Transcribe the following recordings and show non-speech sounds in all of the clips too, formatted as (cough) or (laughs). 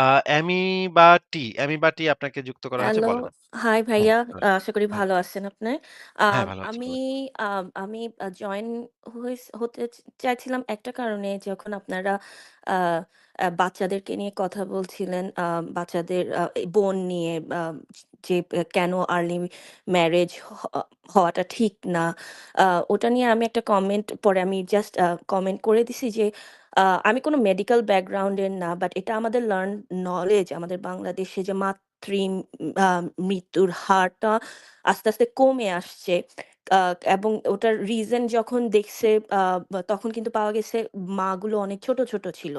আ অ্যামি বা টি, অ্যামি বা টি আপনাকে যুক্ত করা হয়েছে হ্যালো, বলেন। হাই হ্যাঁ, ভাইয়া। হ্যাঁ, আশা করি হ্যাঁ, ভালো আছেন আপনি। হ্যাঁ, আম ভালো আছি আমি ভাই। আম আমি আ জয়েন হইস হতে চা চাইছিলাম একটা কারণে যখন আপনারা আ আ বাচ্চাদেরকে নিয়ে কথা বলছিলেন, আ বাচ্চাদের আ বোন নিয়ে আ যে এ কেন আর্লি ম্যারেজ হ হওয়াটা ঠিক না। আ ওটা নিয়ে আমি একটা কমেন্ট পরে আমি জাস্ট আ কমেন্ট করে দিছি যে, আমি কোনো মেডিকেল ব্যাকগ্রাউন্ডের না। বাট এটা আমাদের লার্ন নলেজ আমাদের বাংলাদেশে যে মাতৃ মৃত্যুর হারটা আস্তে, আস্তে কমে আসছে। এবং ওটার রিজন যখন দেখছে তখন কিন্তু পাওয়া গেছে মাগুলো অনেক ছোট, ছোট ছিল।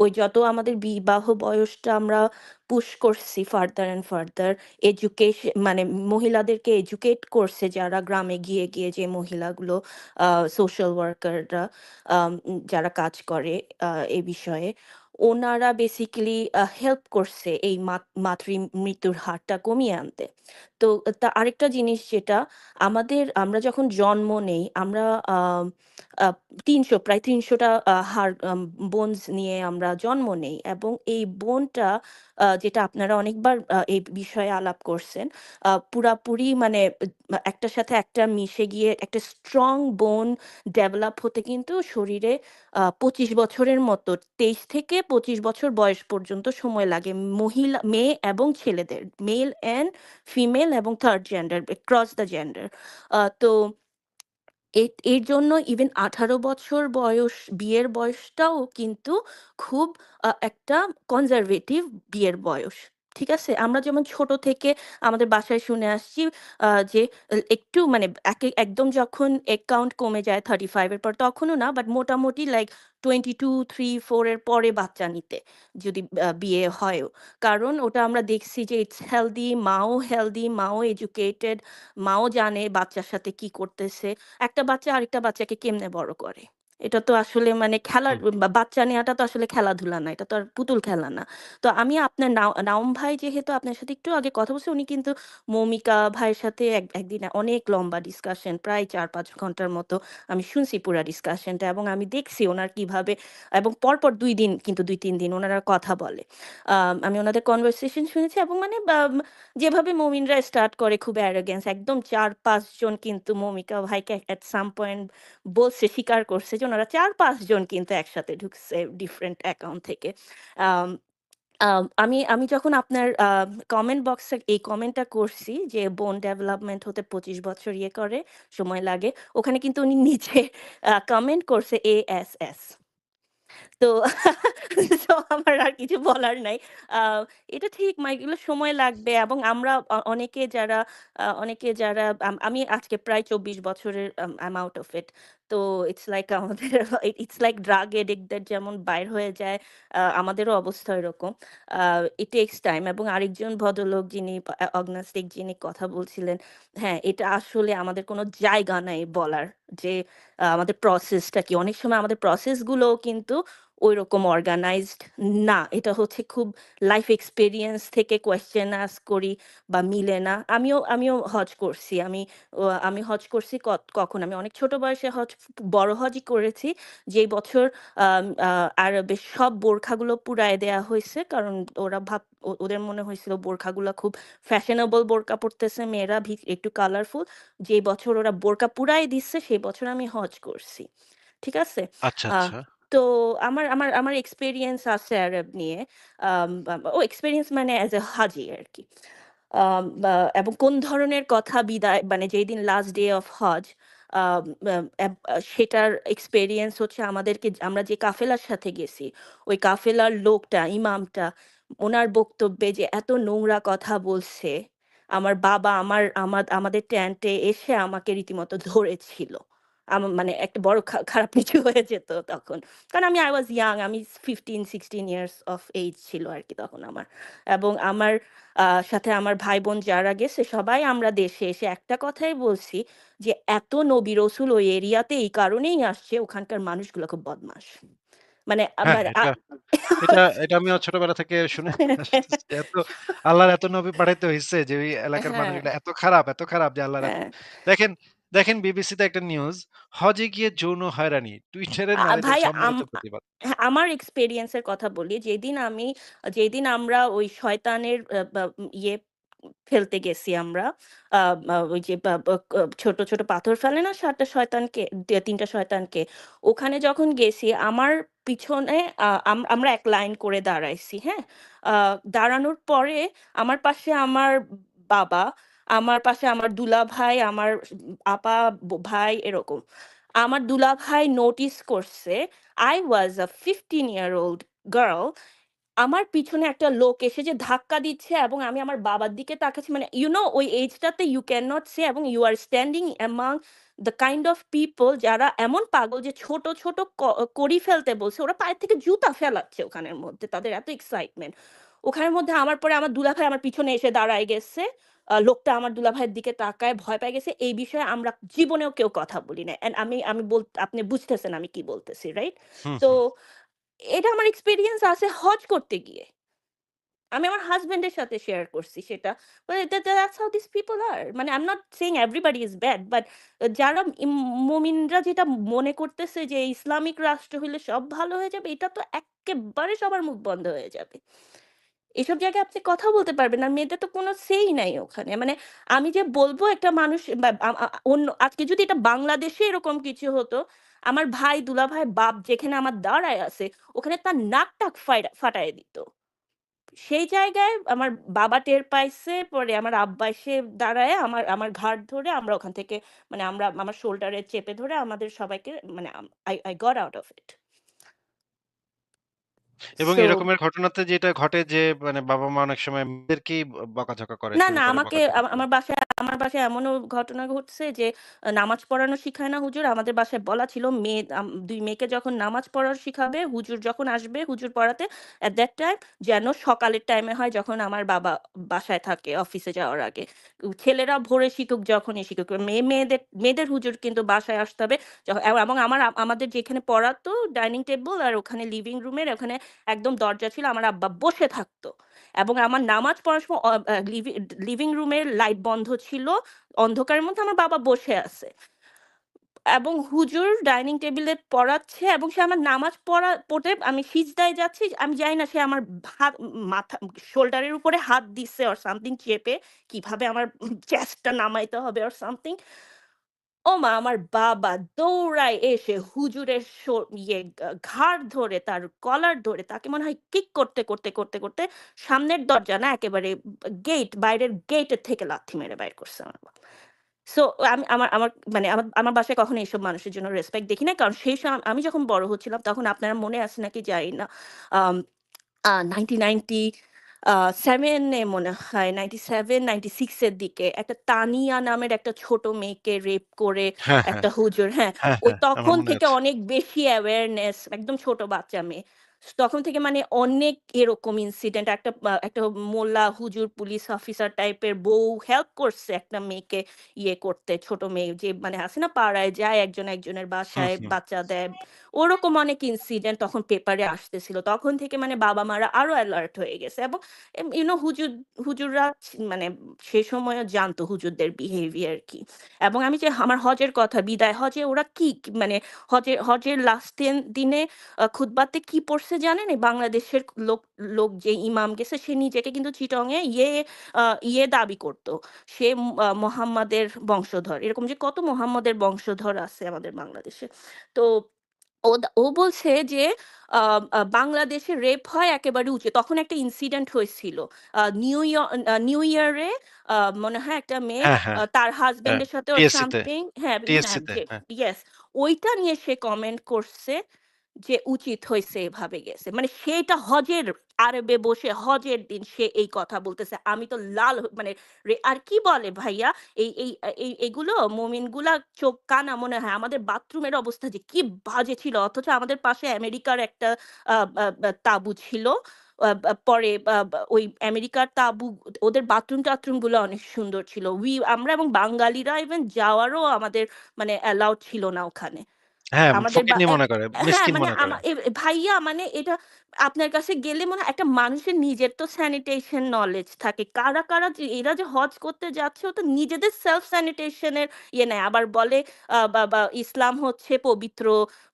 ওই যত আমাদের বিবাহ বয়সটা আমরা পুশ করছি ফার্দার অ্যান্ড ফার্দার এডুকেশ মানে মহিলাদেরকে এডুকেট করছে যারা গ্রামে গিয়ে, গিয়ে যে মহিলাগুলো সোশ্যাল ওয়ার্কাররা যারা কাজ করে এ বিষয়ে। ওনারা বেসিক্যালি হেল্প করছে এই মাত, মাতৃ মৃত্যুর হারটা কমিয়ে আনতে। তো তা আরেকটা জিনিস যেটা, আমাদের, আমরা যখন জন্ম নেই, আমরা ৩০০ প্রায় ৩০০ টা আ বোনস নিয়ে আমরা জন্ম নেই এবং এই বোনটা যেটা আপনারা অনেকবার এই বিষয়ে আলাপ করছেন। পুরাপুরি মানে একটার সাথে একটা মিশে গিয়ে একটা স্ট্রং বোন ডেভেলপ হতে কিন্তু শরীরে পঁচিশ বছরের মতো ২৩ থেকে ২৫ বছর বয়স পর্যন্ত সময় লাগে। মহিলা, মেয়ে এবং ছেলেদের। মেল অ্যান্ড ফিমেল এবং third gender cross the gender. তো এর জন্য ইভেন ১৮ বছর বয়স বিয়ের বয়সটাও কিন্তু খুব একটা কনজারভেটিভ বিয়ের বয়স। ঠিক আছে? আমরা যেমন ছোট থেকে আমাদের বাসায় শুনে আসছি যে একটু মানে একে একদম যখন অ্যাকাউন্ট কমে যায় 35 এর পর তখনও না বাট মোটামুটি লাইক 22, 3, 4 এর পরে বাচ্চা নিতে যদি বিয়ে হয়ও। কারণ ওটা আমরা দেখছি যে ইটস হেলদি মাও হেলদি মাও এডুকেটেড, মাও জানে বাচ্চার সাথে কি করতেছে। একটা বাচ্চা আরেকটা বাচ্চাকে কেমনে বড় করে। এটা তো আসলে মানে খেলার বাচ্চা নেওয়াটা তো আসলে খেলাধুলা না। এটা তো আর পুতুল খেলা না। তো আমি আপনার নাও নাওম ভাই যেহেতু আপনার সাথে একটু আগে কথা বলছি, উনি কিন্তু মৌমিকা ভাইয়ের সাথে এক একদিন অনেক লম্বা ডিসকাশন প্রায় ৪-৫ ঘণ্টার মতো আমি শুনছি পুরা ডিসকাশনটা এবং আমি দেখছি ওনার কীভাবে এবং পরপর দুই দিন কিন্তু ২-৩ দিন ওনারা কথা বলে। আম আমি ওনাদের কনভারসেশন শুনেছি এবং মানে বাম যেভাবে মমিনরা স্টার্ট করে খুব অ্যারোগেন্স একদম চার পাঁচজন কিন্তু মৌমিকা ভাইকে এট সাম পয়েন্ট বলছে, স্বীকার করছে যে উনারা ৪-৫ জন কিন্তু একসাথে ঢুকছে ডিফারেন্ট অ্যাকাউন্ট থেকে। আম আম যখন আপনার কমেন্ট বক্সে এই কমেন্টটা করছি যে বোন ডেভেলপমেন্ট হতে ২৫ বছর ইয়ে করে, সময় লাগে। ওখানে কিন্তু উনি নিচে কমেন্ট করছে এ এস তো তো আমার আর কিছু বলার নাই। এটা ঠিক মা এগুলো সময় লাগবে এবং আমরা অনেকে যারা অনেকে যারা আমি আজকে প্রায় ২৪ বছরের আউট অফ ইট। তো ইটস লাইক আমাদের ইটস লাইক ড্রাগ এডিক্ট দের যেমন বাইর হয়ে যায়, আমাদেরও অবস্থা এরকম। ইট টেক্স টাইম এবং আরেকজন ভদ্রলোক যিনি অগ্নাস্টিক যিনি কথা বলছিলেন, হ্যাঁ, এটা আসলে আমাদের কোনো জায়গা নাই বলার যে আমাদের প্রসেসটা কি? অনেক সময় আমাদের প্রসেস গুলোও কিন্তু ঐরকম অর্গানাইজড না। এটা হচ্ছে খুব লাইফ এক্সপিরিয়েন্স থেকে কোয়েশ্চেন আস্ক করি বা মিলে না। আমিও আমিও হজ করছি। আমি আমি হজ করছি কখন? আমি অনেক ছোট বয়সে হজ বড় হজই করেছি। যে বছর আম আ আরবের সব বোরখাগুলো পুরায় দেয়া হয়েছে কারণ ওরা ভাব ওদের মনে হয়েছিল বোরখাগুলো খুব ফ্যাশনেবল বোরকা পড়তেছে মেয়েরা ভি একটু কালারফুল। যেই বছর ওরা বোরকা পুড়ায় দিচ্ছে সেই বছর আমি হজ করছি। ঠিক আছে? আচ্ছা, আচ্ছা। তো আমার আমার আমার এক্সপেরিয়েন্স আছে আরব নিয়ে। ও এক্সপেরিয়েন্স মানে অ্যাজ এ হাজি আরকি। আম বা এবং কোন ধরনের কথা বিদায় মানে যেই দিন লাস্ট ডে অফ হজ সেটার এক্সপেরিয়েন্স হচ্ছে আমাদেরকে আমরা যে কাফেলার সাথে গেছি, ওই কাফেলার লোকটা, ইমামটা ওনার বক্তব্যে যে এত নোংরা কথা বলছে, আমার বাবা আমার আমা আমাদের ট্যান্টে এসে আমাকে রীতিমতো ধরেছিল। আম মানে একটা বড় খারাপ (laughs) কিছু হয়ে যেত তখন। কারণ আমি আই ওয়াজ young আমি 15-16 ইয়ার্স অফ এইজ ছিল আরকি তখন আমার। এবং আমার সাথে আমার ভাই-বোন যারা গেছে সবাই আমরা দেশে এসে একটা কথাই বলছি যে, "এত নবী রসুল ওই এরিয়াতে এই কারণেই আসছে ওখানকার মানুষগুলো খুব বদমাশ।" মানে হ্যাঁ, আমার আ এটা এটা আমিও ছোটবেলা থেকে শুনে। (laughs) এত আল্লাহর এত নবী পাঠাইতে হইছে যে ওই এলাকার হ্যাঁ, মানুষগুলা এত খারাপ, এত খারাপ যে আল্লাহর হ্যাঁ, দেখেন দেখেন বিবিসিতে একটা নিউজ, হজে গিয়ে যৌন হয়রানি। টুইটারে আ নারীদের ভাই আম সম্মিলিত প্রতিবাদ। হ্যাঁ, আমার এক্সপেরিয়েন্স এর কথা বলি। যেদিন আমি যেদিন আমরা ওই শয়তানের আ বা ইয়ে ফেলতে গেছি আমরা। আ ওই যে বা বা ক ছোট, ছোট পাথর ফেলে না ৭ টা শয়তানকে, দে ৩ টা শয়তানকে। ওখানে যখন গেছি আমার পিছনে আ আম আমরা এক লাইন করে দাঁড়াইছি, হ্যাঁ? আ দাঁড়ানোর পরে আমার পাশে আমার বাবা, আমার পাশে আমার দুলা ভাই আমার আপা, ভাই এরকম। আমার দুলা ভাই নোটিস করছে I was a 15 year old girl আমার পিছনে একটা লোক এসে যে ধাক্কা দিচ্ছে এবং আমি আমার বাবার দিকে তাকাচ্ছি মানে ইউ নো ওই এজটাতে ইউ ক্যান নট সে এবং you are standing among the kind of people যারা এমন পাগল যে ছোট, ছোট ক কড়ি ফেলতে বলছে। ওরা পায়ের থেকে জুতা ফেলাচ্ছে ওখানের মধ্যে। তাদের এত এক্সাইটমেন্ট। ওখানের মধ্যে আমার পরে আমার দুলাভাই আমার পিছনে এসে দাঁড়ায় গেছে। লোকটা আমার দুলাভাইয়ের দিকে তাকায় ভয় পেয়ে গেছে। এই বিষয়ে আমরা জীবনেও কেউ কথা বলি না অ্যান্ড আমি আমি বল আপনি বুঝতেছেন আমি কি বলতেছি, রাইট? তো এটা আমার এক্সপিরিয়েন্স আছে হজ করতে গিয়ে। আমি আমার হাসব্যান্ডের সাথে শেয়ার করছি সেটা। That's how this people are. মানে I am not saying everybody is bad but যারা মুমিনরা যেটা মনে করতেছে যে ইসলামিক রাষ্ট্র হইলে সব ভালো হয়ে যাবে, এটা তো এক্কেবারে সবার মুখ বন্ধ হয়ে যাবে। এসব জায়গায় আপনি কথা বলতে পারবেন আর মেয়েদের তো কোনো সেই নাই ওখানে। মানে আমি যে বলব একটা মানুষ অন্য আজকে যদি এটা বাংলাদেশে এরকম কিছু হতো, আমার ভাই, দুলাভাই, বাপ যেখানে আমার দাঁড়ায় আছে, ওখানে তার নাক-টাক ফাইরা ফাটায় দিত। সেই জায়গায় আমার বাবা টের পাইছে, পরে আমার আব্বা এসে দাঁড়ায় আমার আমার ঘাড় ধরে আমরা ওখান থেকে মানে আমরা আমার শোল্ডারে চেপে ধরে আমাদের সবাইকে মানে I got out of it. এবং সো এরকমের ঘটনাতে যেটা ঘটে যে মানে বাবা-মা অনেক সময় মেয়েদেরকেই ব বকাঝকা করে, না, শুরু না করে আমাকে বকাঝকা আমা করা। আমার বাসায় আমার বাসায় এমনও ঘটনা ঘটছে যে আ নামাজ পড়ানো শিখায় না হুজুর। আমাদের বাসায় বলা ছিল মেয়ে আম ২ মেয়েকে যখন নামাজ পড়া শিখাবে, হুজুর যখন আসবে হুজুর পড়াতে at that time যেন সকালের টাইমে হয় যখন আমার বাবা বাসায় থাকে অফিসে যাওয়ার আগে। উ ছেলেরা ভোরে শিখুক যখনই শিখুক। মেয়ে মেয়েদের মেয়েদের হুজুর কিন্তু বাসায় আসতে হবে। এবং আমার আমাদের যেখানে পড়াতো ডাইনিং টেবল আর ওখানে লিভিং রুমের ওখানে একদম দরজা ছিল। আমার আব্বা বসে থাকতো। এবং আমার নামাজ পড়ার সময় লিভিং রুমের লাইট বন্ধ ছিল। অন্ধকারের মধ্যে আমার বাবা বসে আছে। এবং হুজুর ডাইনিং টেবিলে পড়াচ্ছে এবং সে আমার নামাজ পড়া, পড়তে, আমি সিজদায় যাচ্ছি। আমি জানি না সে আমার হাত, মাথা, শোল্ডারের উপরে হাত দিচ্ছে অর সামথিং চেপে কীভাবে আমার (laughs) চেস্টটা নামাইতে হবে অর সামথিং। ওমা! আমার বাবা দৌড়ায় এসে হুজুরের শো ইয়ে ঘাড় ধরে তার কলার ধরে তাকে মনে হয় কিক করতে, করতে, করতে, করতে সামনের দরজা না একেবারে গেট বাইরের গেটের থেকে লাথি মেরে বাইর করছে আমার বাবা। সো আমি আমার আমার মানে আমার আমার বাসায় কখনো এসব মানুষের জন্য রেসপেক্ট দেখি নাই। কারণ সেই সময় আমি যখন বড় হচ্ছিলাম তখন আপনার মনে আছে নাকি জানি না। আ 1990 আ 7 এ মনে হয় 97-96 এর দিকে একটা তানিয়া নামের একটা ছোট মেয়েকে রেপ করে হ্যাঁ, হ্যাঁ। একটা হুজুর হ্যাঁ, ও ওই হ্যাঁ। তখন মনে থেকে অনেক বেশি অ্যাওয়ারনেস একদম ছোট বাচ্চা মেয়ে। তখন থেকে মানে অনেক এরকম ইনসিডেন্ট একটা একটা মোল্লা, হুজুর, পুলিশ অফিসার টাইপের বউ হেল্প করছে একটা মেয়েকে ইয়ে করতে, ছোট মেয়ে যে মানে আছে না পাড়ায় যায় একজন একজনের বাসায় বাচ্চা দেয়। ওরকম অনেক ইনসিডেন্ট তখন পেপারে আসতেছিল। তখন থেকে মানে বাবা-মারা আরও অ্যালার্ট হয়ে গেছে এবং এম ইউ নো হুজুর হুজুররা মানে সে সময় জানতো হুজুরদের বিহেভিয়ার কি। এবং আমি যে আমার হজের কথা বিদায় হজে ওরা কি মানে হজের হজের লাস্ট দিনে আ খুতবাতে কি পড়ছে জানেন? এই বাংলাদেশের লোক লোক যে ইমাম গেছে সে নিজেকে কিন্তু চিটং এ ইয়ে ইয়ে দাবি করত। সে মোহাম্মদের বংশধর। এরকম যে কত মোহাম্মদের বংশধর আছে আমাদের বাংলাদেশে। তো ও ও বলছে যে বাংলাদেশে রেপ হয় একেবারে উঁচু। তখন একটা ইনসিডেন্ট হয়েছিল। নিউ ইয় আ নিউ ইয়ার মনে হয় একটা মেয়ে হ্যাঁ, হ্যাঁ। তার হ্যাঁ। হাসব্যান্ডের সাথে সামথিং হ্যাঁ, হ্যাঁ, হ্যাঁ। ইয়েস ওইটা নিয়ে সে কমেন্ট করছে যে উচিত হয়েছে এভাবে গেছে। মানে সেটা হজের আরবে বসে হজের দিন সে এই কথা বলতেছে। আমি তো লাল মানে আর কি বলে ভাইয়া এই এই এগুলো মুমিনগুলা চোখ কানা মনে হয় আমাদের বাথরুমের অবস্থা যে কি বাজে ছিল। অথচ আমাদের পাশে আমেরিকার একটা তাঁবু ছিল। পরে ওই আমেরিকার তাবু, ওদের বাথরুম-টাথরুমগুলো অনেক সুন্দর ছিল। উই, আমরা এবং বাঙালিরা ইভেন যাওয়ারও আমাদের মানে অ্যালাউড ছিল না ওখানে। হ্যাঁ, আমাদের বা ফকিন্নি অ্যা মনে করে, হ্যাঁ, মিসকিন মানে মনে করে। আমা এ ভাইয়া মানে এটা আপনার কাছে গেলে মনে হয় একটা মানুষের নিজের তো স্যানিটেশন নলেজ থাকে। কারা, কারা যে এরা যে হজ করতে যাচ্ছে ও তো নিজেদের সেলফ স্যানিটেশন এর ইয়ে নেয়। আবার বলে আ বা বা ইসলাম হচ্ছে পবিত্র,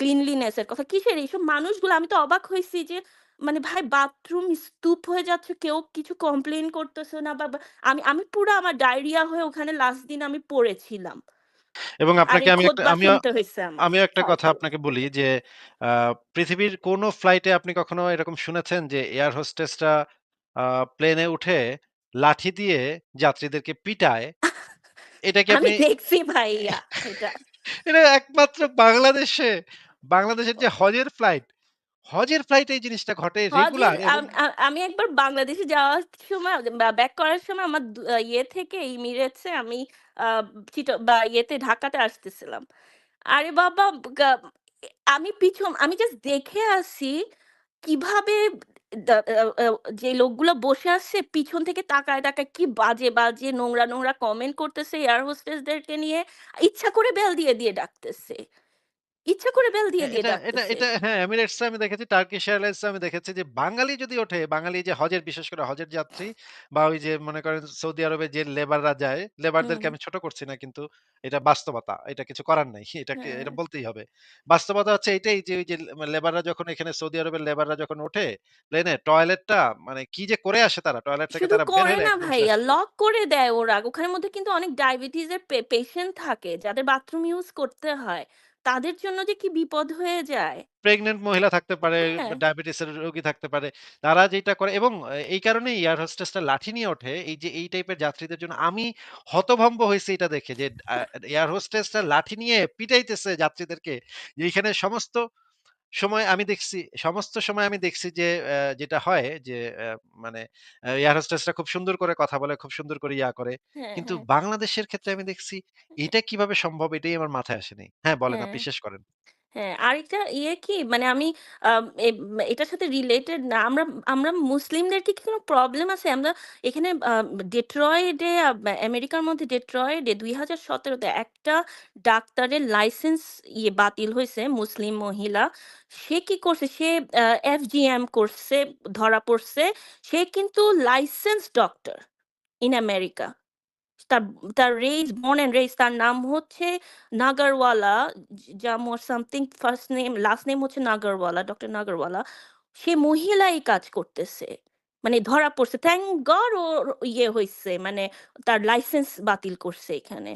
ক্লিনলিনেস এর কথা। কিসের এইসব মানুষগুলো আমি তো অবাক হইছি যে মানে ভাই বাথরুম স্তূপ হয়ে যাচ্ছে, কেউ কিছু কমপ্লেইন করতেছে না বা বা আমি আমি পুরা আমার ডায়রিয়া হয়ে ওখানে লাস্ট দিন আমি পড়েছিলাম। এবং আপনাকে আমি আমি একটা আমিও একটা কথা আপনাকে বলি যে, পৃথিবীর কোন ফ্লাইটে আপনি কখনো এরকম শুনেছেন যে এয়ার হোস্টেসরা আহ, প্লেনে উঠে লাঠি দিয়ে যাত্রীদেরকে পিটায়? এটা কি আমি আপনি দেখছি ভাইয়া এটা। (laughs) এটা একমাত্র বাংলাদেশে, বাংলাদেশের যে হজের ফ্লাইট, হজের ফ্লাইটে এই জিনিসটা ঘটে রেগুলার আম একবার বাংলাদেশে যাওয়ার সময় ব্যাক করার সময় আমার ইয়ে থেকে এমিরেটস এ আমি বা ইয়েতে ঢাকাতে আসতেছিলাম। আরে বাবা আমি পিছন আমি জাস্ট দেখে আসি কীভাবে যে লোকগুলো বসে আসছে পিছন থেকে তাকায়, তাকায় কি বাজে, বাজে নোংরা, নোংরা কমেন্ট করতেছে এয়ার হোস্টেসদেরকে নিয়ে। ইচ্ছা করে বেল দিয়ে, দিয়ে ডাকতেছে। ইচ্ছা করে বেল দিয়ে, হ্যাঁ, দিয়ে এটা এটা ডাকতেছে। এটা হ্যাঁ, এমিরেটস আমি দেখেছি, টার্কিশ এয়ারলাইনস আমি দেখেছি যে বাঙালি যদি ওঠে, বাঙালি যে হজের বিশেষ করে হজের যাত্রী বা ওই যে মনে করেন সৌদি আরবে যে লেবাররা যায়, হুম, লেবারদেরকে আমি ছোট করছি না কিন্তু এটা বাস্তবতা। এটা কিছু করার নাই। এটাকে হ্যাঁ, এটা বলতেই হবে। বাস্তবতা হচ্ছে এইটাই যে ওই যে লেবাররা যখন এখানে সৌদি আরবের লেবাররা যখন ওঠে প্লেনে টয়লেটটা মানে কি যে করে আসে তারা টয়লেট থেকে শুধু তারা বের করে না একদম শেষ। ভাইয়া, লক করে দেয় ওরা। ওখানের মধ্যে কিন্তু অনেক ডায়াবেটিস এর পেশেন্ট থাকে, যাদের বাথরুম ইউজ করতে হয়। তাদের জন্য যে কি বিপদ হয়ে যায়। প্রেগনেন্ট মহিলা থাকতে পারে, হ্যাঁ, ডায়াবেটিসের রোগী থাকতে পারে। তারা যেটা করে এবং এই কারণে এয়ার হোস্টেসটা লাঠি নিয়ে ওঠে। এই যে এই টাইপের যাত্রীদের জন্য আমি হতভম্ব হইছি এটা দেখে যে এয়ার হোস্টেসটা লাঠি নিয়ে পিটাইতেছে যাত্রীদেরকে। যে এইখানে সমস্ত সময় আমি দেখছি সমস্ত সময় আমি দেখছি যে অ্যা যেটা হয় যে অ্যা মানে অ্যা এয়ার হোস্টেসরা খুব সুন্দর করে কথা বলে, খুব সুন্দর করে ইয়া করে। হ্যাঁ, কিন্তু হ্যাঁ, বাংলাদেশের ক্ষেত্রে আমি দেখছি এটা কীভাবে সম্ভব এটাই আমার মাথায় আসেনি। হ্যাঁ, বলেন হ্যাঁ। আপনি শেষ করেন। হ্যাঁ, আরেকটা ইয়ে কি মানে আমি এটার সাথে রিলেটেড না। আমরা আমরা মুসলিমদের কি কোনো প্রবলেম আছে? আমরা এখানে ডেট্রয়েডে আমেরিকার মধ্যে ডেট্রয়েডে ২০১৭ তে একটা ডাক্তারের লাইসেন্স ইয়ে বাতিল হয়েছে মুসলিম মহিলা। সে কি করছে? সে এফজিএম করছে, ধরা পড়ছে। সে কিন্তু লাইসেন্স ডক্টর ইন আমেরিকা। তার তার রেইস born and raised তার নাম হচ্ছে নাগারওয়ালা জ জামু or first name last name হচ্ছে নাগারওয়ালা, ডক্টর নাগারওয়ালা। সে মহিলা এই কাজ করতেছে। মানে ধরা পড়ছে। থ্যাংক গড ওর ইয়ে হইছে মানে তার লাইসেন্স বাতিল করছে এখানে।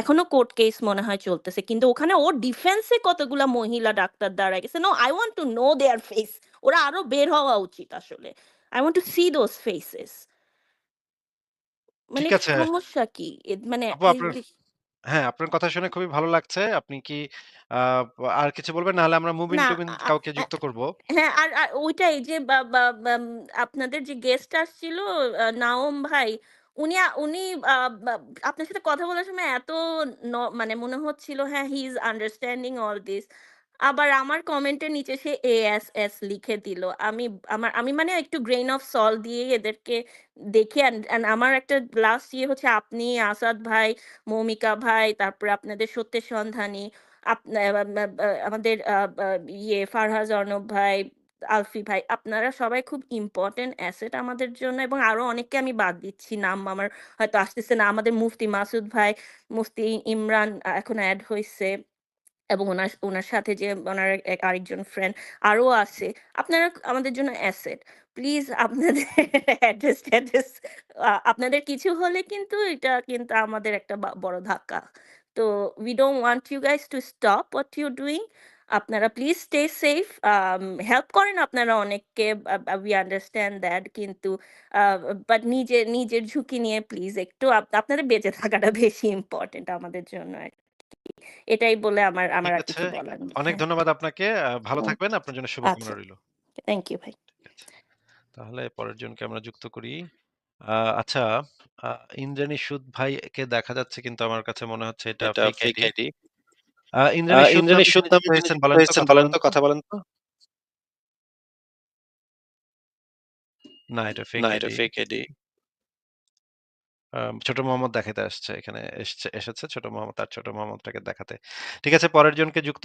এখনও কোর্ট কেস মনে হয় চলতেছে। কিন্তু ওখানে ওর ডিফেন্সে কতগুলা মহিলা ডাক্তার দাঁড়ায় গেছে। No I want to know their face ওরা আরও বের হওয়া উচিত আসলে। I want to see those faces মানে ঠিক আছে। সমস্যা কি? এ মানে আপু এই আপনার যে হ্যাঁ, আপনার কথা শুনে খুবই ভালো লাগছে। আপনি কি আ আর কিছু বলবেন? নাহলে আমরা না মুবিন-টুবিন আ কাউকে আ যুক্ত করব। হ্যাঁ, আর আর ওইটাই যে বা বা বাম আপনাদের যে গেস্ট আসছিল আ নাওম ভাই, উনি আ উনি আ বা আপনার সাথে কথা বলার সময় এত ন মানে মনে হচ্ছিল হ্যাঁ, he is understanding all this. আবার আমার কমেন্টের নিচে সে এএসএস লিখে দিল। আমি আমার আমি মানে একটু গ্রেইন অফ সল দিয়েই এদেরকে দেখি আমার একটা লাস্ট ইয়ে হচ্ছে আপনি, আসাদ ভাই, মৌমিকা ভাই, তারপরে আপনাদের সত্যের সন্ধানী, আমাদের ইয়ে ফারহাজ অর্ণব ভাই, আলফি ভাই, আপনারা সবাই খুব ইম্পোর্টেন্ট অ্যাসেট আমাদের জন্য এবং আরও অনেককে আমি বাদ দিচ্ছি। নাম আমার হয়তো আসতেছে না। আমাদের মুফতি মাসুদ ভাই, মুফতি ইমরান এখন অ্যাড হইছে। এবং ওনার উনার সাথে যে ওনার আরেকজন ফ্রেন্ড আরও আছে। আপনারা আমাদের জন্য অ্যাসেট। প্লিজ আপনাদের (laughs) আপনাদের কিছু হলে কিন্তু এটা কিন্তু আমাদের একটা বড় ধাক্কা। তো we don't want you guys to stop what you doing আপনারা প্লিজ স্টে সেফ। হেল্প করেন আপনারা অনেককে, আ আন্ডারস্ট্যান্ড that কিন্তু বাট নিজের নিজের ঝুঁকি নিয়ে প্লিজ একটু আপ, আপনাদের বেঁচে থাকাটা (laughs) বেশি ইম্পোর্টেন্ট আমাদের জন্য। এটাই বলে আমার আমার আর কিছু বলার নেই। অনেক হ্যাঁ, ধন্যবাদ আপনাকে। ভালো থাকবেন। আপনার জন্য শুভকামনা আচ্ছা। রইল। থ্যাংক ইউ ভাই। তাহলে পরের জনকে আমরা যুক্ত করি। আচ্ছা, ইন্দ্রাণী সুদ ভাইকে দেখা যাচ্ছে কিন্তু আমার কাছে মনে হচ্ছে এটা ফেক আইডি। ইন্দ্রাণী সুদ নামে হয়েছেন বলেন তো? কথা বলেন তো? না, এটা ফেক না, এটা ফেক আইডি। আ ছোট মোহাম্মদ দেখাতে আসছে, এখানে এসছে, এসেছে ছোট মোহাম্মদ, তার ছোট মোহাম্মদটাকে দেখাতে। ঠিক আছে, পরের জনকে যুক্ত